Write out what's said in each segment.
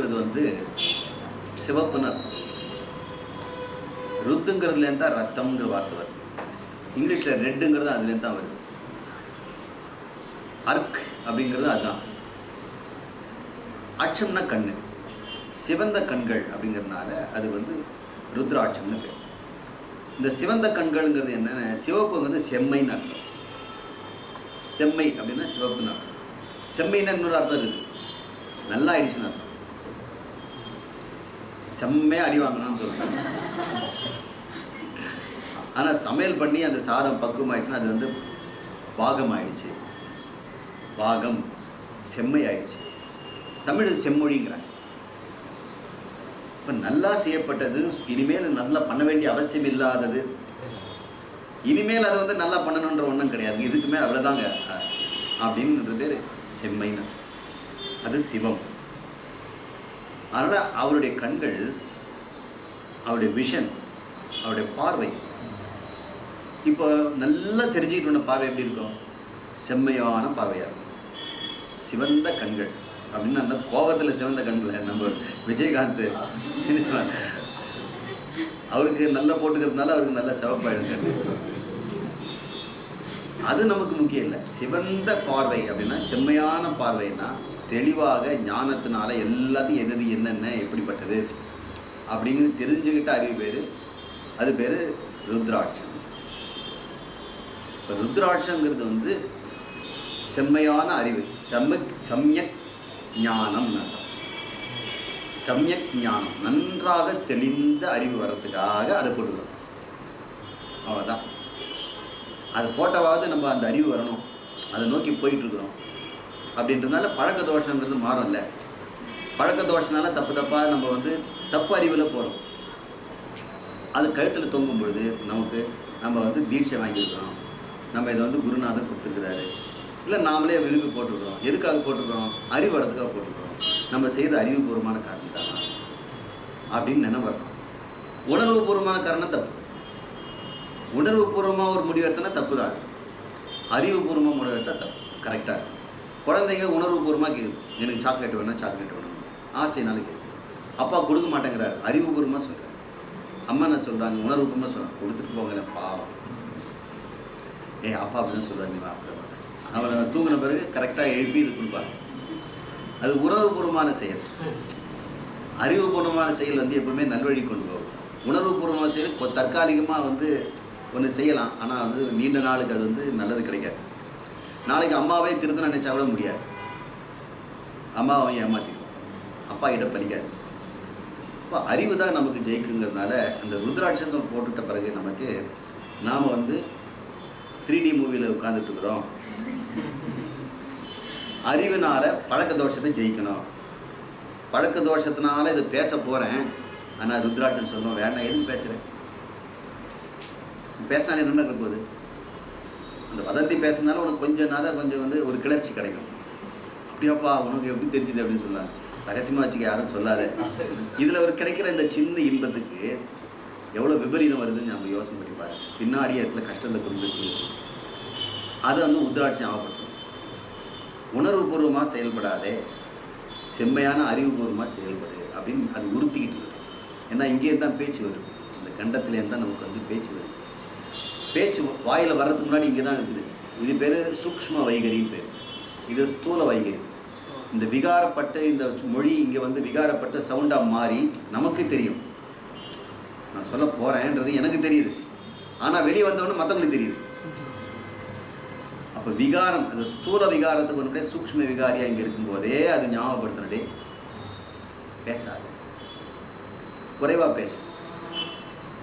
ருத்ரம்ங்கிறது வந்து சிவப்புன்னு அர்த்தம். ருத்துங்கிறதுலேருந்து தான் ரத்தம்ங்கிற வார்த்தை வருது. இங்கிலீஷில் ரெட்டுங்கிறது அதுலேருந்து தான் வருது. அர்க் அப்படிங்கிறது அதுதான் அச்சம்னா கண்ணு. சிவந்த கண்கள் அப்படிங்கிறதுனால அது வந்து ருத்ராட்சம்னு பேர். இந்த சிவந்த கண்கள்ங்கிறது என்னென்ன சிவப்புங்கிறது செம்மைன்னு அர்த்தம். செம்மை அப்படின்னா சிவப்புன்னு அர்த்தம். செம்மைன்னா இன்னொரு அர்த்தம் இருக்குது. நல்லா ஆயிடுச்சுன்னு அர்த்தம். செம்மையாக அடி வாங்கணும்னு சொல்லுவேன் ஆனால் சமையல் பண்ணி அந்த சாதம் பக்குவமாயிடுச்சுன்னா அது வந்து பாகம் ஆயிடுச்சு பாகம் செம்மை ஆயிடுச்சு தமிழ் செம்மொழிங்கிறாங்க. இப்போ நல்லா செய்யப்பட்டது இனிமேல் நல்லா பண்ண வேண்டிய அவசியம் இல்லாதது. இனிமேல் அதை வந்து நல்லா பண்ணணுன்ற ஒன்றும் கிடையாது. இதுக்கு அவ்வளோதாங்க அப்படின்ற பேர் செம்மைன்னு. அது சிவம். அதனால் அவருடைய கண்கள் அவருடைய விஷன் அவருடைய பார்வை. இப்போ நல்லா தெரிஞ்சுக்கிட்டு பார்வை எப்படி இருக்கும்? செம்மையான பார்வையாக இருக்கும். சிவந்த கண்கள். அப்படின்னு அந்த கோபத்தில் சிவந்த கண்களை நம்ம விஜயகாந்த் சினிமா. அவருக்கு நல்லா போட்டுக்கிறதுனால அவருக்கு நல்லா சிவப்பாயிடும் அது நமக்கு முக்கியம் இல்லை. சிவந்த பார்வை அப்படின்னா செம்மையான பார்வைன்னா தெளிவாக ஞானத்தினால எல்லாத்தையும் எது என்னென்ன எப்படிப்பட்டது அப்படின்னு தெரிஞ்சுக்கிட்ட அறிவு பேர் அது பேர் ருத்ராட்சம். இப்போ ருத்ராட்சங்கிறது வந்து செம்மையான அறிவு செம்ம சம்யக் ஞானம் அர்த்தம். சம்யக் ஞானம் நன்றாக தெளிந்த அறிவு வர்றதுக்காக அதை போட்டுக்கிறோம் அவ்வளோதான் அது போட்டவாவது நம்ம அந்த அறிவு வரணும். அதை நோக்கி போயிட்டுருக்குறோம் அப்படின்றதுனால பழக்க தோஷங்கிறது மாறும்ல. பழக்க தோஷனால தப்பு தப்பாக நம்ம வந்து தப்பு அறிவில் போகிறோம் அது கழுத்தில் தொங்கும் பொழுது நமக்கு நம்ம வந்து தீட்சை வாங்கியிருக்கிறோம். நம்ம இதை வந்து குருநாதர் கொடுத்துருக்கிறாரு. இல்லை நாமளே விரும்பி போட்டிருக்கிறோம் எதுக்காக போட்டிருக்கிறோம் அறிவு வரதுக்காக போட்டிருக்கிறோம் நம்ம செய்த அறிவுபூர்வமான காரணம் தான் அப்படின்னு நினைவரணும் உணர்வுபூர்வமான காரணம் தப்பு. உணர்வுபூர்வமாக ஒரு முடிவு எடுத்தனா தப்பு தான் அறிவுபூர்வமாக முடிவு எடுத்தால் தப்பு. கரெக்டாக இருக்கும். குழந்தைங்க உணர்வுபூர்வமாக கேட்குது எனக்கு சாக்லேட் வேணும் சாக்லேட் வேணும். ஆசைனால கேட்குது. அப்பா கொடுக்க மாட்டேங்கிறாரு. அறிவுபூர்வமாக சொல்கிறார் அம்மா என்ன சொல்கிறாங்க உணர்வுபூர்வமாக சொல்கிறாங்க கொடுத்துட்டு போங்களேன் பாவம். ஏய் அப்பா அப்படின்னு சொல்கிறார் நீ வா அப்படி தூங்கின பிறகு கரெக்டாக எழுப்பி இது கொடுப்பாங்க. அது உணர்வுபூர்வமான செயல். அறிவுபூர்வமான செயல் வந்து எப்பவுமே நல்வழி கொண்டு போகும். உணர்வுபூர்வமான செயல் தற்காலிகமாக வந்து ஒன்று செய்யலாம். ஆனால் வந்து நீண்ட நாளுக்கு அது வந்து நல்லது கிடைக்காது. நாளைக்கு அம்மாவே திருத்த நினைச்சா கூட முடியாது. அம்மாவை ஏமாற்றிக்கும் அப்பா கிட்ட பலிக்காது. இப்போ அறிவு தான் நமக்கு ஜெயிக்குங்கிறதுனால அந்த ருத்ராட்சத்தை போட்டுட்ட பிறகு நமக்கு நாம் வந்து த்ரீ டி மூவியில் உட்காந்துட்டு இருக்கிறோம் அறிவினால பழக்க தோஷத்தை ஜெயிக்கணும். பழக்க தோஷத்தினால இது பேச போகிறேன் ஆனால் ருத்ராட்சன் சொல்லுவோம் வேண்டாம் எதுக்கு பேசுகிறேன் பேசினாலே என்ன நடக்க போகுது? அந்த வதந்தி பேசுனாலும் உனக்கு கொஞ்ச நாளாக கொஞ்சம் வந்து ஒரு கிளர்ச்சி கிடைக்கும். அப்படியாப்பா உனக்கு எப்படி தெரிஞ்சுது அப்படின்னு சொன்னாங்க. ரகசியமாக வச்சுக்க யாரும் சொல்லாத. இதில் ஒரு கிடைக்கிற இந்த சின்ன இன்பத்துக்கு எவ்வளோ விபரீதம் வருதுன்னு நம்ம யோசனை பண்ணி பாருங்க பின்னாடி இடத்துல கஷ்டத்தை கொடுத்துருக்கு அதை வந்து உத்ராட்சி ஞாபகப்படுத்தணும் உணர்வுபூர்வமாக செயல்படாதே. செம்மையான அறிவுபூர்வமாக செயல்படு அப்படின்னு அது உறுத்திக்கிட்டு இருக்கு. ஏன்னா இங்கேயே தான் பேச்சு வருது. இந்த கண்டத்துலேருந்து தான் நமக்கு வந்து பேச்சு வருது. பேச்சு வாயில் வர்றதுக்கு முன்னாடி இங்கே தான் இருக்குது. இது பேர் சூக்ஷ்ம வைகரின்னு பேர். இது ஸ்தூல வைகரி. இந்த விகாரப்பட்ட இந்த மொழி இங்கே வந்து விகாரப்பட்ட சவுண்டாக மாறி நமக்கு தெரியும். நான் சொல்ல போகிறேன்றது எனக்கு தெரியுது. ஆனால் வெளியே வந்தவொடனே மற்றவங்களுக்கு தெரியுது. அப்போ விகாரம் அது ஸ்தூல விகாரத்துக்கு ஒன்றுடைய சூக்ஷ்ம விகாரியாக இங்கே இருக்கும்போதே அது ஞாபகப்படுத்தினடே பேசாது. குறைவாக பேசு.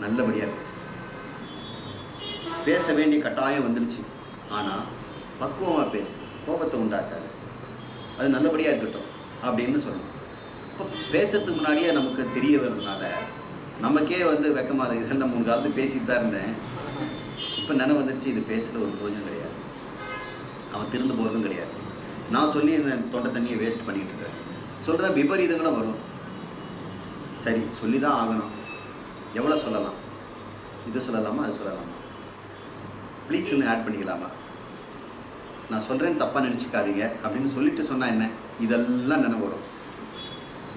நல்லபடியாக பேசு. பேச வேண்டிய கட்டாயம் வந்துடுச்சு. ஆனால் பக்குவமாக பேசு. கோபத்தை உண்டாக்காது. அது நல்லபடியாக இருக்கட்டும் அப்படின்னு சொல்லணும். இப்போ பேசுறதுக்கு முன்னாடியே நமக்கு தெரிய வரதுனால நமக்கே வந்து வெக்கமாக இருக்குது இதெல்லாம் மூணு காலத்து பேசிட்டு தான் இருந்தேன். இப்போ நினைவு வந்துடுச்சு இது பேசுகிற ஒரு பிரோஜனம் கிடையாது. அவன் திருந்து போகிறதும் கிடையாது. நான் சொல்லி இந்த தொண்டை தண்ணியை வேஸ்ட் பண்ணிகிட்டு இருக்கேன். சொல்கிறத விபரீதங்களும் வரும். சரி சொல்லி தான் ஆகணும். எவ்வளோ சொல்லலாம்? இது சொல்லலாமா? அது சொல்லலாமா? ப்ளீஸ் இன்னும் ஆட் பண்ணிக்கலாமா? நான் சொல்கிறேன்னு தப்பாக நினச்சிக்காதீங்க. அப்படின்னு சொல்லிட்டு சொன்னால் என்ன? இதெல்லாம் நினைவு வரும்.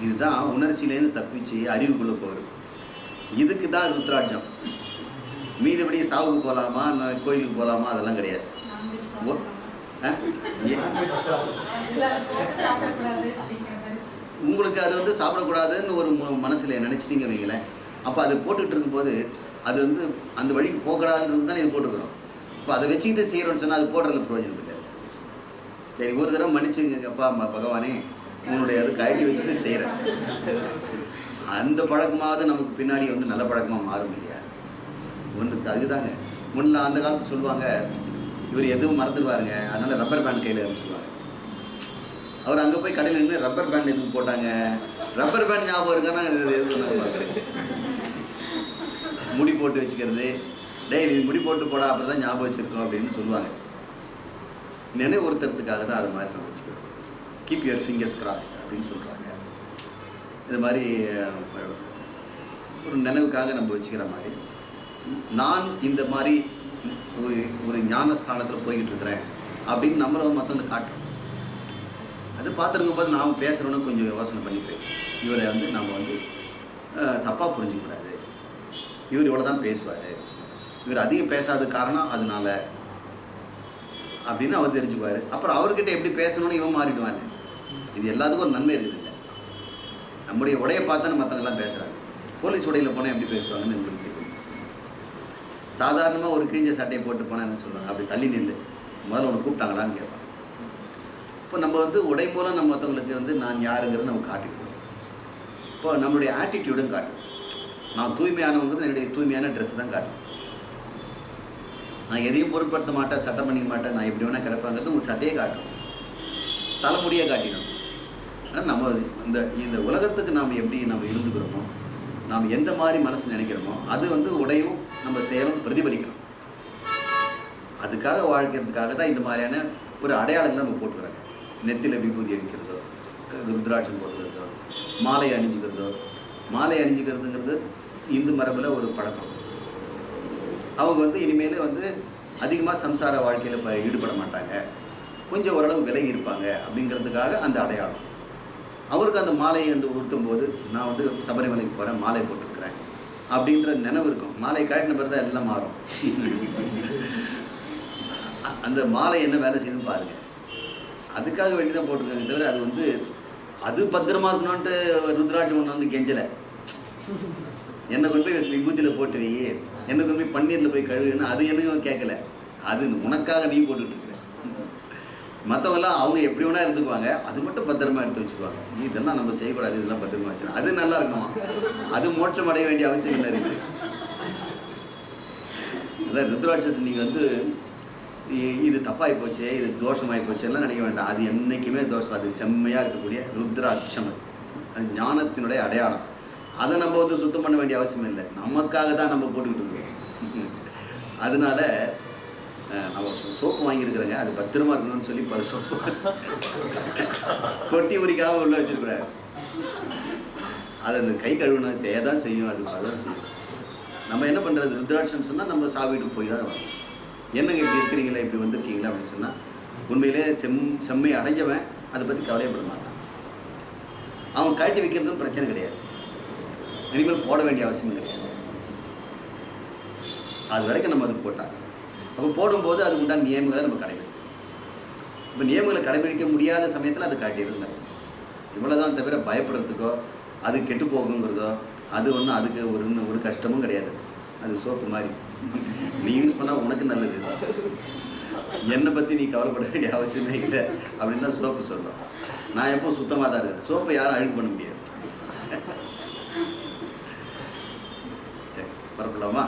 இதுதான் உணர்ச்சியிலேருந்து தப்பிச்சு அறிவுக்குள்ளே போகிறது இதுக்கு தான் ருத்ராட்சம் மீதிபடி சாவுக்கு போகலாமா கோயிலுக்கு போகலாமா அதெல்லாம் கிடையாது. உங்களுக்கு அது வந்து சாப்பிடக்கூடாதுன்னு ஒரு மனசுல நினச்சிட்டீங்க வைங்களேன். அப்போ அதை போட்டுட்டு இருக்கும்போது அது வந்து அந்த வழிக்கு போகக்கூடாதுன்றது தானே இது போட்டுக்கிறோம். இப்போ அதை வச்சுக்கிட்டு செய்கிறோன்னு சொன்னால் அது போடுறதுல பிரயோஜனம் இல்லை. சரி ஒரு தடவை மன்னிச்சுங்க அப்பா அம்மா பகவானே உன்னுடைய அது கழட்டி வச்சுட்டு செய்கிறேன் அந்த பழக்கமாவது நமக்கு பின்னாடி வந்து நல்ல பழக்கமாக மாறும் இல்லையா? ஒன்று அதுதாங்க முன்ன அந்த காலத்து சொல்லுவாங்க இவர் எதுவும் மறந்துடுவாருங்க அதனால் ரப்பர் பேண்ட் கையில் சொல்லுவாங்க. அவர் அங்கே போய் கடையில் நின்று ரப்பர் பேண்ட் எதுவும் போட்டாங்க? ரப்பர் பேண்ட் ஞாபகம் இருக்கான்னா எது சொன்னாங்க பார்க்குறேன் முடி போட்டு வச்சுக்கிறது டேய் நீ முடி போட்டு போடா அப்புறம் தான் ஞாபகம் வச்சுருக்கோம் அப்படின்னு சொல்லுவாங்க. நினைவுறுத்துறதுக்காக தான் அது மாதிரி நம்ம வச்சுக்கிறோம் கீப் யுவர் ஃபிங்கர்ஸ் கிராஸ்ட் அப்படின்னு சொல்கிறாங்க இது மாதிரி ஒரு நினைவுக்காக நம்ம வச்சுக்கிற மாதிரி. நான் இந்த மாதிரி ஒரு ஒரு ஞான ஸ்தானத்தில் போய்கிட்டு இருக்கிறேன் அப்படின்னு நம்மள மற்றவங்க காட்டுறோம். அது பார்த்துருக்கும் போது நாம் பேசுகிறோன்னு கொஞ்சம் யோசனை பண்ணி பேசுவோம் இவரை வந்து நம்ம வந்து தப்பாக புரிஞ்சிக்கக்கூடாது இவர் இவ்வளோ தான் பேசுவார். இவர் அதிகம் பேசாத காரணம் அதனால அப்படின்னு அவர் தெரிஞ்சுக்குவார். அப்புறம் அவர்கிட்ட எப்படி பேசணும்னு இவன் மாறிடுவாங்க இது எல்லாத்துக்கும் ஒரு நன்மை இருக்குது இல்லை. நம்முடைய உடையை பார்த்தா மற்றவங்கெல்லாம் பேசுகிறாங்க போலீஸ் உடையில் போனால் எப்படி பேசுவாங்கன்னு எங்களுக்கு தெரியும். சாதாரணமாக ஒரு கிழிஞ்ச சட்டையை போட்டு போனால் என்ன சொல்லுவாங்க? அப்படி தள்ளி நில்லு. முதல்ல உன்னை கூப்பிட்டாங்களான்னு கேட்பாங்க. இப்போ நம்ம வந்து உடை மூலம் நம்ம மற்றவங்களுக்கு வந்து நான் யாருங்கிறத நம்ம காட்டிக்கிறோம் இப்போ நம்மளுடைய ஆட்டிடியூடும் காட்டுது. நான் தூய்மையானவங்கிறது என்னுடைய தூய்மையான ட்ரெஸ் தான் காட்டும் நான் எதையும் பொருட்படுத்த மாட்டேன் சட்டம் பண்ணிக்க மாட்டேன் நான் எப்படி வேணால் கிடப்பாங்கிறது உங்கள் சட்டையே காட்டும். தலைமுடியே காட்டிடும். ஆனால் நம்ம இந்த இந்த உலகத்துக்கு நாம் எப்படி நம்ம இருந்துக்கிறோமோ நாம் எந்த மாதிரி மனசு நினைக்கிறோமோ அது வந்து உடையும் நம்ம செயலும் பிரதிபலிக்கணும். அதுக்காக வாழ்க்கிறதுக்காக தான் இந்த மாதிரியான ஒரு அடையாளங்கள் நம்ம போட்டுக்கிறாங்க. நெத்தியில் விபூதி அடிக்கிறதோ ருத்ராட்சம் போட்டுக்கிறதோ மாலை அணிஞ்சுக்கிறதோ மாலை அணிஞ்சுக்கிறதுங்கிறது இந்து மரபில் ஒரு பழக்கம். அவங்க வந்து இனிமேல் வந்து அதிகமாக சம்சார வாழ்க்கையில் இப்போ ஈடுபட மாட்டாங்க. கொஞ்சம் ஓரளவு விலகி இருப்பாங்க அப்படிங்கிறதுக்காக அந்த அடையாளம். அவருக்கு அந்த மாலையை வந்து உடுத்தும் போது நான் வந்து சபரிமலைக்கு போகிறேன் மாலை போட்டுருக்குறேன் அப்படின்ற நினைவு இருக்கும். மாலை காட்டின பிறகு தான் எல்லாம் மாறும். அந்த மாலை என்ன வேலை செய்யுதுன்னு பாருங்க. அதுக்காக வேண்டி தான் போட்டிருக்காங்க தவிர அது வந்து அது பத்திரமா இருக்கணும்ன்ட்டு ருத்ராட்சம் ஒன்று வந்து கெஞ்சலை. என்னை கொண்டு போய் விபூதியில் போட்டு வை என்ன தம்பி போய் பன்னீரில் போய் கழுவுன்னு அது என்னையும் கேட்கல அது உனக்காக நீ போட்டுட்டு இருக்க. மற்றவங்களாம் அவங்க எப்படி வேணா இருந்துக்குவாங்க. அது மட்டும் பத்திரமா எடுத்து வச்சிருவாங்க. இதெல்லாம் நம்ம செய்யக்கூடாது இதெல்லாம் பத்திரமா வச்சிருக்கோம் அது நல்லா இருக்குமா அது மோட்சம் அடைய வேண்டிய அவசியம் இல்லை இருக்குது அதான் ருத்ராட்சத்தை நீங்கள் வந்து இது தப்பாகி போச்சு இது தோஷமாகி போச்சு எல்லாம் நினைக்க வேண்டாம். அது என்றைக்குமே தோஷம். அது செம்மையாக இருக்கக்கூடிய ருத்ராட்சம் அது. அது ஞானத்தினுடைய அடையாளம். அதை நம்ம வந்து சுத்தம் பண்ண வேண்டிய அவசியம் இல்லை. நமக்காக தான் நம்ம போட்டுக்கிட்டு அதனால நான் நம்ம சோ- சோப்பு வாங்கியிருக்கிறேங்க. அது பத்திரமா இருக்கணும்னு சொல்லி இப்போ சோப்பு கொட்டி உரிக்காமல் உள்ள வச்சிருக்கூடாது அது அந்த கை கழுவுனா தேதான் செய்யும். அது அதான் செய்யும். நம்ம என்ன பண்ணுறது ருத்ராட்சம் சொன்னால் நம்ம சாவிட்டு போய் தான் வரணும் என்னங்க இப்படி இருக்கிறீங்களா? இப்படி வந்திருக்கீங்களா? அப்படின்னு சொன்னால் உண்மையிலே செம் செம்மை அடைஞ்சவன் அதை பற்றி கவலையப்பட மாட்டான். அவன் கழட்டி வைக்கிறதும் பிரச்சனை கிடையாது. இனிமேல் போட வேண்டிய அவசியம் கிடையாது. அது வரைக்கும் நம்ம அது போட்டாங்க. அப்போ போடும்போது அதுக்கு உண்டான நியமங்களை நம்ம கடைபிடிக்கணும். இப்போ நியமங்களை கடைபிடிக்க முடியாத சமயத்தில் அது காட்டியிருந்தாங்க இவ்வளோதான் தவிர பயப்படுறதுக்கோ அது கெட்டு போகுங்கிறதோ அது ஒன்றும் அதுக்கு ஒரு ஒரு கஷ்டமும் கிடையாது. அது சோப்பு மாதிரி. நீ யூஸ் பண்ணால் உனக்கு நல்லது. என்னை பற்றி நீ கவலைப்பட வேண்டிய அவசியமே இல்லை அப்படின்னு தான் சோப்பு சொல்லும் நான் எப்போ சுத்தமாக தான் இருக்கிறேன் சோப்பை யாரும் அழுக்கு பண்ண முடியாது. சரி பரப்பலாமா